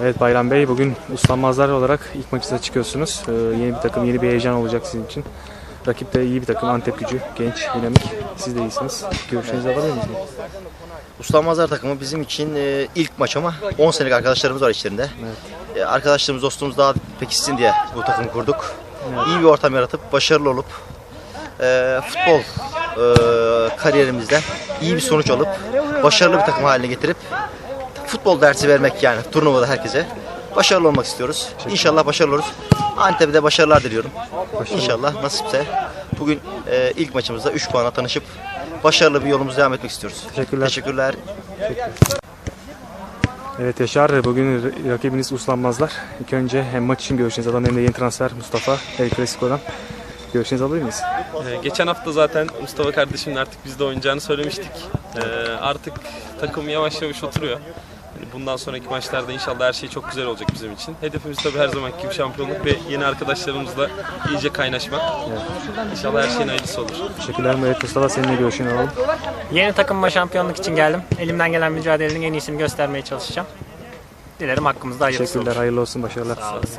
Evet Bayram Bey bugün uslanmazlar olarak ilk maçınıza çıkıyorsunuz. Ee, yeni bir takım, yeni bir heyecan olacak sizin için. Rakip de iyi bir takım, Antep gücü, genç, dinamik. Siz de iyisiniz. Görüşünüzü alabilir miyiz? Uslanmazlar takımı bizim için e, ilk maç ama 10 senelik arkadaşlarımız var içlerinde. E, arkadaşlarımız, dostluğumuz daha pekişsin diye bu takımı kurduk. İyi bir ortam yaratıp başarılı olup e, futbol e, kariyerimizde iyi bir sonuç alıp başarılı bir takım haline getirip futbol dersi vermek yani turnuvada herkese. Başarılı olmak istiyoruz. İnşallah başarılı oluruz. Antep'e de başarılar diliyorum. İnşallah nasipse bugün e, ilk maçımızda 3 puana tanışıp başarılı bir yolumuza devam etmek istiyoruz. Teşekkürler. Teşekkürler. Evet Yaşar, bugün rakibiniz uslanmazlar. İlk önce hem maç için görüşünüzü alalım hem de yeni transfer Mustafa El Clasico'dan. Görüşünüzü alabilir miyiz? Ee, Geçen hafta zaten Mustafa kardeşimin artık bizde oynayacağını söylemiştik. Ee, artık takım yavaş yavaş oturuyor. Bundan sonraki maçlarda inşallah her şey çok güzel olacak bizim için. Hedefimiz tabii her zamanki gibi şampiyonluk ve yeni arkadaşlarımızla iyice kaynaşmak. İnşallah her şeyin hayırlısı olur. Teşekkürler. Evet Mustafa senin de görüşünü alalım. Yeni takımıma şampiyonluk için geldim. Elimden gelen mücadelenin en iyisini göstermeye çalışacağım. Dilerim hakkımızda hayırlısı Teşekkürler, olur. hayırlı olsun, başarılar. Sağ olasın.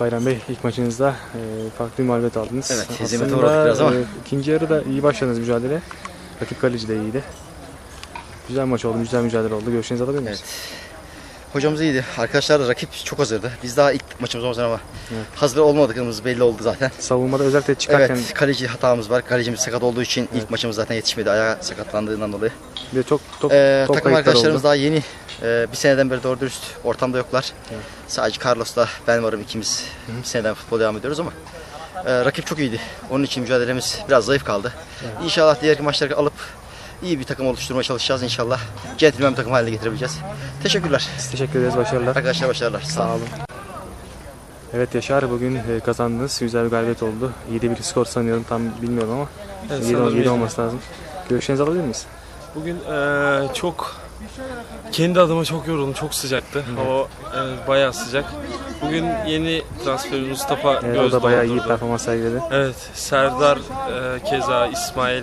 Bayram Bey ilk maçınızda e, farklı bir mağlubiyet aldınız. Evet, hezimete uğradık biraz ama. e, ikinci yarıda iyi başladınız mücadele. Rakip kaleci de iyiydi. Güzel maç oldu, güzel mücadele oldu. Görüşlerinizi alabilir miyiz? Hocamız iyiydi. Arkadaşlar da rakip çok hazırdı. Biz daha ilk maçımız olmasın ama Evet. hazır olmadıklarımız belli oldu zaten. Savunmada özellikle çıkarken Evet, kaleci hatamız var. Kalecimiz sakat olduğu için ilk maçımız zaten yetişmedi. Ayağı sakatlandığından dolayı. Bir de çok top, Ee, top takım arkadaşlarımız oldu. daha yeni. Ee, bir seneden beri doğru dürüst ortamda yoklar. Sadece Carlos'la ben varım ikimiz. Bir seneden futbol devam ediyoruz ama e, rakip çok iyiydi. Onun için mücadelemiz biraz zayıf kaldı. İnşallah diğer maçları alıp iyi bir takım oluşturmaya çalışacağız inşallah. Centilmen bir takım haline getirebileceğiz. Teşekkürler. Biz teşekkür ederiz, başarılar. Arkadaşlar başarılar. Sağ olun. Evet Yaşar bugün e, kazandınız. Güzel bir galibiyet oldu. 7-1 skor sanıyorum tam bilmiyorum ama Evet, 7, sanırım 7 iyi. olması lazım. Görüşlerinizi alabilir miyiz? Bugün eee, çok kendi adıma çok yoruldum. Çok sıcaktı. Hava eee, bayağı sıcak. Bugün yeni transferimiz Mustafa Evet, o Göz da bayağı iyi performans sergiledi. Evet, Serdar eee, keza İsmail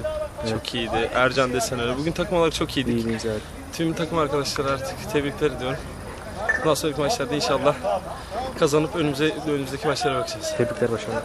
çok iyiydi. Ercan desen öyle. Bugün takım olarak çok iyiydik. İyi bir güzel. Tüm takım arkadaşlar artık tebrikler ediyorum. Bundan sonraki maçlarda inşallah kazanıp önümüze önümüzdeki maçlara bakacağız. Tebrikler başarılar.